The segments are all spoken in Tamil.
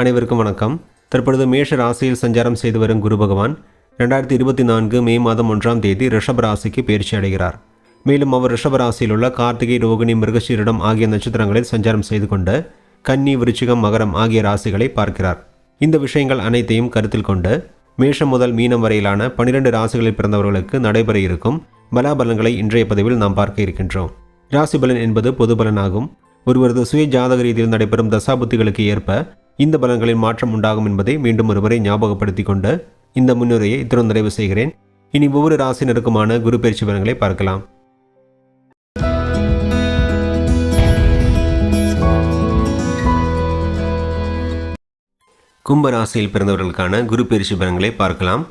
அனைவருக்கும் வணக்கம். தற்பொழுது மேஷ ராசியில் சஞ்சாரம் செய்து வரும் குரு பகவான் ரெண்டாயிரத்தி இருபத்தி நான்கு மே மாதம் ஒன்றாம் தேதி ரிஷப ராசிக்கு பயிற்சி அடைகிறார். மேலும் அவர் ரிஷப ராசியில் உள்ள கார்த்திகை ரோகிணி மிருகசீரிடம் ஆகிய நட்சத்திரங்களில் சஞ்சாரம் செய்து கொண்டு கன்னி விருச்சிகம் மகரம் ஆகிய ராசிகளை பார்க்கிறார். இந்த விஷயங்கள் அனைத்தையும் கருத்தில் கொண்டு மேஷம் முதல் மீனம் வரையிலான பனிரெண்டு ராசிகளில் பிறந்தவர்களுக்கு நடைபெற இருக்கும் பலாபலன்களை இன்றைய பதிவில் நாம் பார்க்க இருக்கின்றோம். ராசி பலன் என்பது பொது பலனாகும். ஒருவரது சுய ஜாதக ரீதியில் நடைபெறும் தசாபுத்திகளுக்கு ஏற்ப இந்த பலன்களில் மாற்றம் உண்டாகும் என்பதை மீண்டும் ஒருவரை ஞாபகப்படுத்தி கொண்டு இந்த முன்னுரையை இத்துடன் நிறைவு செய்கிறேன். இனி ஒவ்வொரு ராசினருக்குமான குரு பயிற்சி பலன்களை பார்க்கலாம். கும்ப ராசியில் பிறந்தவர்களுக்கான குரு பயிற்சி பலன்களை பார்க்கலாம்.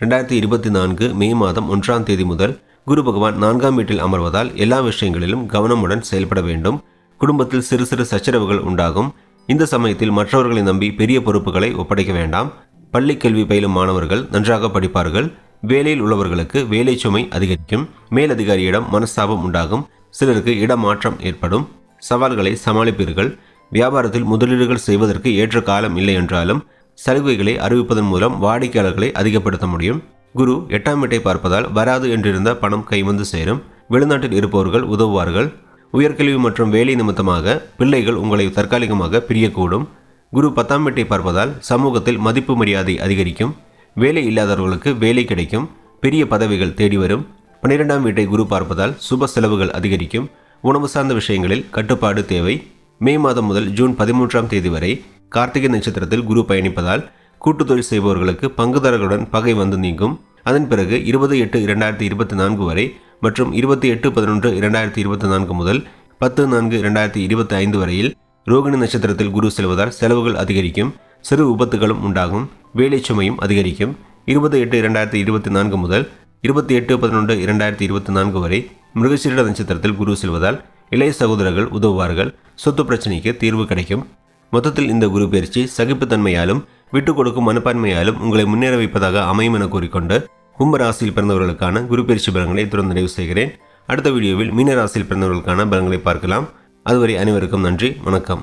ரெண்டாயிரத்தி இருபத்தி நான்கு மே மாதம் ஒன்றாம் தேதி முதல் குரு பகவான் நான்காம் வீட்டில் அமர்வதால் எல்லா விஷயங்களிலும் கவனமுடன் செயல்பட வேண்டும். குடும்பத்தில் சிறு சிறு சச்சரவுகள் உண்டாகும். இந்த சமயத்தில் மற்றவர்களை நம்பி பெரிய பொறுப்புகளை ஒப்படைக்க வேண்டாம். பள்ளி கல்வி பயிலும் மாணவர்கள் நன்றாக படிப்பார்கள். வேலையில் உள்ளவர்களுக்கு வேலை சுமை அதிகரிக்கும். மேலதிகாரியிடம் மனஸ்தாபம் உண்டாகும். சிலருக்கு இடமாற்றம் ஏற்படும். சவால்களை சமாளிப்பீர்கள். வியாபாரத்தில் முதலீடுகள் செய்வதற்கு ஏற்ற காலம் இல்லை என்றாலும் சலுகைகளை அறிவிப்பதன் மூலம் வாடிக்கையாளர்களை அதிகப்படுத்த முடியும். குரு எட்டாம் வீட்டை பார்ப்பதால் வராது என்றிருந்த பணம் கைவந்து சேரும். வெளிநாட்டில் இருப்பவர்கள் உதவுவார்கள். உயர்கல்வி மற்றும் வேலை நிமித்தமாக பிள்ளைகள் உங்களை தற்காலிகமாக பிரியக்கூடும். குரு பத்தாம் வீட்டை பார்ப்பதால் சமூகத்தில் மதிப்பு மரியாதை அதிகரிக்கும். வேலை இல்லாதவர்களுக்கு வேலை கிடைக்கும். பெரிய பதவிகள் தேடி வரும். பன்னிரெண்டாம் வீட்டை குரு பார்ப்பதால் சுப செலவுகள் அதிகரிக்கும். உணவு சார்ந்த விஷயங்களில் கட்டுப்பாடு தேவை. மே மாதம் முதல் ஜூன் பதிமூன்றாம் தேதி வரை கார்த்திகை நட்சத்திரத்தில் குரு பயணிப்பதால் கூட்டுத் தொழில் செய்பவர்களுக்கு பங்குதாரர்களுடன் பகை வந்து நீங்கும். அதன் பிறகு இருபது எட்டு இரண்டாயிரத்தி இருபத்தி நான்கு வரை மற்றும் இருபத்தி எட்டு பதினொன்று இரண்டாயிரத்தி இருபத்தி நான்கு முதல் பத்து நான்கு இரண்டாயிரத்தி இருபத்தி ஐந்து வரையில் ரோகிணி நட்சத்திரத்தில் குரு செல்வதால் செலவுகள் அதிகரிக்கும் சிறு விபத்துகளும் உண்டாகும் வேலை சுமையும் அதிகரிக்கும். இருபது எட்டு இரண்டாயிரத்தி இருபத்தி நான்கு முதல் இருபத்தி எட்டு பதினொன்று இரண்டாயிரத்தி இருபத்தி நான்கு வரை மிருகசீரட நட்சத்திரத்தில் குரு செல்வதால் இளைய சகோதரர்கள் உதவுவார்கள் சொத்து பிரச்சனைக்கு தீர்வு கிடைக்கும். மொத்தத்தில் இந்த குரு பயிற்சி சகிப்புத்தன்மையாலும் விட்டுக் கொடுக்கும் மனப்பான்மையாலும் உங்களை முன்னேற வைப்பதாக அமையும் என கூறிக்கொண்டு கும்பராசியில் பிறந்தவர்களுக்கான குரு பயிற்சி பலன்களை தொடர்ந்து நிறைவு செய்கிறேன். அடுத்த வீடியோவில் மீன ராசியில் பிறந்தவர்களுக்கான பலன்களை பார்க்கலாம். அதுவரை அனைவருக்கும் நன்றி. வணக்கம்.